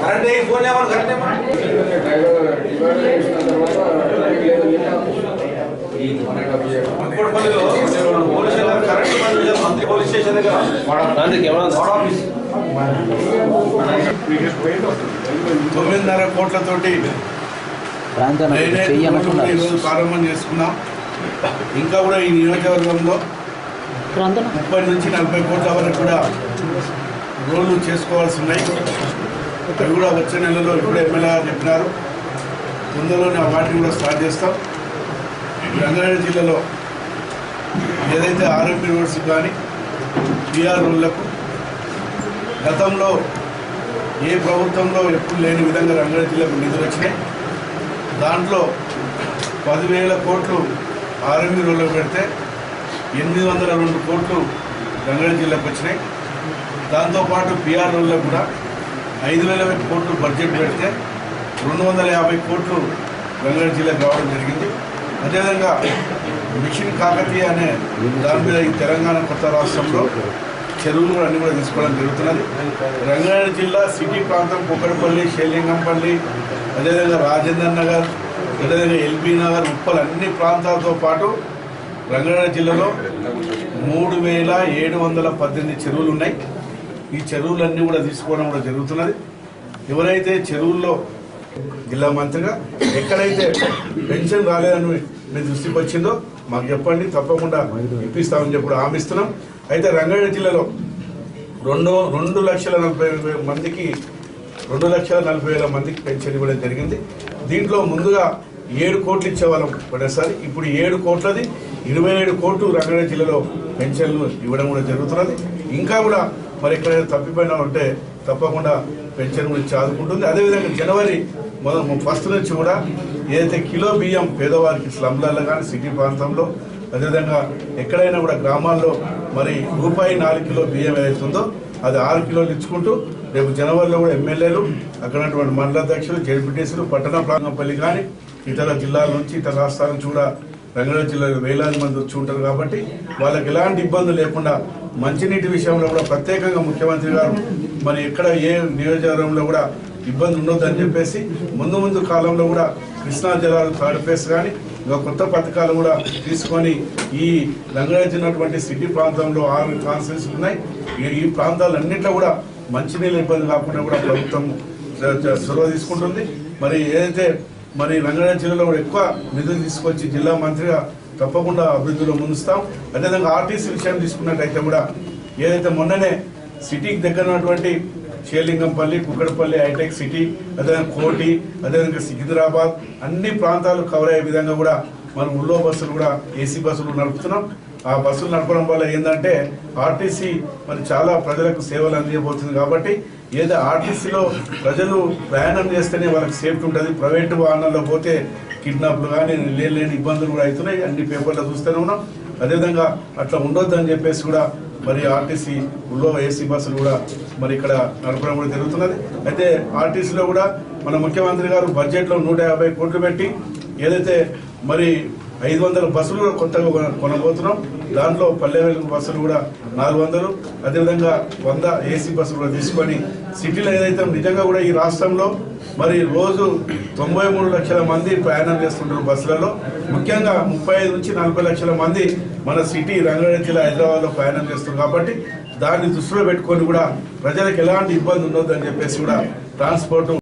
Current phone ఏమన్నా current ఏమన్నా కుక్కడపల్లిలో police station current పని లేదు, మంత్రి పోలీస్ స్టేషన్ దగ్గర వార్డ్ ఆఫీస్ తొమ్మిదిన్నర కోట్లతోటి ఈరోజు ప్రారంభం చేసుకున్నాం. ఇంకా కూడా ఈ నియోజకవర్గంలో ముప్పై నుంచి నలభై కోట్ల వరకు కూడా రోడ్లు చేసుకోవాల్సి ఉన్నాయి. అవి కూడా వచ్చే నెలలో ఇప్పుడు ఎమ్మెల్యే గారు చెప్పినారు. తొందరలోనే ఆ వాటిని కూడా స్టార్ట్ చేస్తాం. రంగారెడ్డి జిల్లాలో ఏదైతే ఆర్ఎంపీ రోడ్స్ కానీ పిఆర్ రోడ్లకు గతంలో ఏ ప్రభుత్వంలో ఎప్పుడు లేని విధంగా రంగారెడ్డి జిల్లాకు నిధులు వచ్చినాయి. దాంట్లో పదివేల కోట్లు ఆర్ఎంబీ రోడ్లో పెడితే ఎనిమిది వందల రెండు కోట్లు రంగారెడ్డి జిల్లాకు వచ్చినాయి. దాంతోపాటు పిఆర్ రోడ్లో కూడా ఐదు వేల కోట్లు బడ్జెట్ పెడితే రెండు వందల యాభై కోట్లు రంగారెడ్డి జిల్లాకు రావడం జరిగింది. అదేవిధంగా మిషన్ కాకతీయ అనే దాని మీద ఈ తెలంగాణ కొత్త రాష్ట్రంలో చెరువులు కూడా అన్ని కూడా తీసుకోవడం జరుగుతున్నది. రంగారెడ్డి జిల్లా సిటీ ప్రాంతం కుక్కడపల్లి షేలింగంపల్లి అదేవిధంగా రాజేందర్ నగర్ అదేవిధంగా ఎల్బీ నగర్ ఉప్పల్ అన్ని ప్రాంతాలతో పాటు రంగారెడ్డి జిల్లాలో మూడు వేల ఏడు వందల పద్దెనిమిది చెరువులు ఉన్నాయి. ఈ చెరువులన్నీ కూడా తీసుకోవడం కూడా జరుగుతున్నది. ఎవరైతే చెరువుల్లో జిల్లా మంత్రిగా ఎక్కడైతే పెన్షన్ రాలేదని మీ దృష్టికి వచ్చిందో మాకు చెప్పండి తప్పకుండా ఇప్పిస్తామని చెప్పి ఆమిస్తున్నాం అయితే రంగారెడ్డి జిల్లాలో రెండు రెండు లక్షల నలభై మందికి రెండు లక్షల నలభై వేల మందికి పెన్షన్ ఇవ్వడం జరిగింది. దీంట్లో ముందుగా ఏడు కోట్లు ఇచ్చేవాళ్ళం పడేసారి ఇప్పుడు ఏడు కోట్లది ఇరవై ఏడు కోట్లు రంగారెడ్డి జిల్లాలో పెన్షన్లు ఇవ్వడం కూడా జరుగుతున్నది. ఇంకా కూడా మరి ఎక్కడైనా తప్పిపోయినా ఉంటే తప్పకుండా పెన్షన్ గురించి ఆదుకుంటుంది అదేవిధంగా జనవరి మొదలు ఫస్ట్ నుంచి కూడా ఏదైతే కిలో బియ్యం పేదవారికి స్లమ్లలో కానీ సిటీ ప్రాంతంలో అదేవిధంగా ఎక్కడైనా కూడా గ్రామాల్లో మరి రూపాయి నాలుగు కిలో బియ్యం ఏదైతుందో అది ఆరు కిలోలు ఇచ్చుకుంటూ రేపు జనవరిలో కూడా ఎమ్మెల్యేలు అక్కడ మండలాధ్యక్షులు మండల అధ్యక్షులు జడ్పీటీసీలు పట్టణ ప్రాంగంపల్లి కానీ ఇతర జిల్లాల నుంచి ఇతర రాష్ట్రాల నుంచి కూడా రంగారెడ్డి జిల్లాలో వేలాది మంది వచ్చి ఉంటారు కాబట్టి వాళ్ళకి ఎలాంటి ఇబ్బందులు లేకుండా మంచినీటి విషయంలో కూడా ప్రత్యేకంగా ముఖ్యమంత్రి గారు మరి ఎక్కడ ఏ నియోజకవర్గంలో కూడా ఇబ్బంది ఉండొద్దని చెప్పేసి ముందు ముందు కాలంలో కూడా కృష్ణా జలాలు థర్డ్ ఫేస్ కానీ ఇంకా కొత్త పథకాలు కూడా తీసుకొని ఈ రంగారెడ్డి ఉన్నటువంటి సిటీ ప్రాంతంలో ఆరు కాన్సెన్స్ ఉన్నాయి. ఈ- ప్రాంతాలన్నింటిలో కూడా మంచినీళ్ళ ఇబ్బంది కాకుండా కూడా ప్రభుత్వం చొరవ తీసుకుంటుంది. మరి ఏదైతే మరి రంగారెడ్డి జిల్లాలో కూడా ఎక్కువ నిధులు తీసుకొచ్చి జిల్లా మంత్రిగా తప్పకుండా అభివృద్ధిలో ముందుస్తాం. అదేవిధంగా ఆర్టీసీ విషయం తీసుకున్నట్టయితే కూడా ఏదైతే మొన్ననే సిటీకి దగ్గర ఉన్నటువంటి షేలింగంపల్లి కుక్కడపల్లి హైటెక్ సిటీ అదేవిధంగా కోటి అదేవిధంగా సికింద్రాబాద్ అన్ని ప్రాంతాలు కవర్ అయ్యే విధంగా కూడా మనం ఉల్లో బస్సులు కూడా ఏసీ బస్సులు నడుపుతున్నాం. ఆ బస్సులు నడపడం వల్ల ఏంటంటే ఆర్టీసీ మరి చాలా ప్రజలకు సేవలు అందించబోతుంది కాబట్టి ఏదో ఆర్టీసీలో ప్రజలు ప్రయాణం చేస్తేనే వాళ్ళకి సేఫ్టీ ఉంటుంది. ప్రైవేటు వాహనాల్లో పోతే కిడ్నాప్లు కానీ లేని లేని ఇబ్బందులు కూడా అవుతున్నాయి. అన్ని పేపర్లో చూస్తూనే ఉన్నాం. అదేవిధంగా అట్లా ఉండొద్దు అని చెప్పేసి కూడా మరి ఆర్టీసీ ఉల్లో ఏసీ బస్సులు కూడా మరి ఇక్కడ నడపడం కూడా జరుగుతున్నది. అయితే ఆర్టీసీలో కూడా మన ముఖ్యమంత్రి గారు బడ్జెట్లో నూట యాభై కోట్లు పెట్టి ఏదైతే మరి ఐదు వందల బస్సులు కూడా కొత్తగా కొన- కొనబోతున్నాం. దాంట్లో పల్లె వెలుగు బస్సులు కూడా నాలుగు వందలు. అదేవిధంగా వంద ఏసీ బస్సులు కూడా తీసుకొని సిటీలో ఏదైతే నిజంగా కూడా ఈ రాష్ట్రంలో మరి రోజు తొంభై మూడు లక్షల మంది ప్రయాణం చేస్తుంటారు బస్సులలో. ముఖ్యంగా ముప్పై ఐదు నుంచి నలభై లక్షల మంది మన సిటీ రంగారెడ్డి జిల్లా హైదరాబాద్లో ప్రయాణం చేస్తున్నారు. కాబట్టి దాన్ని దృష్టిలో పెట్టుకొని కూడా ప్రజలకు ఎలాంటి ఇబ్బంది ఉండొద్దని చెప్పేసి కూడా ట్రాన్స్పోర్ట్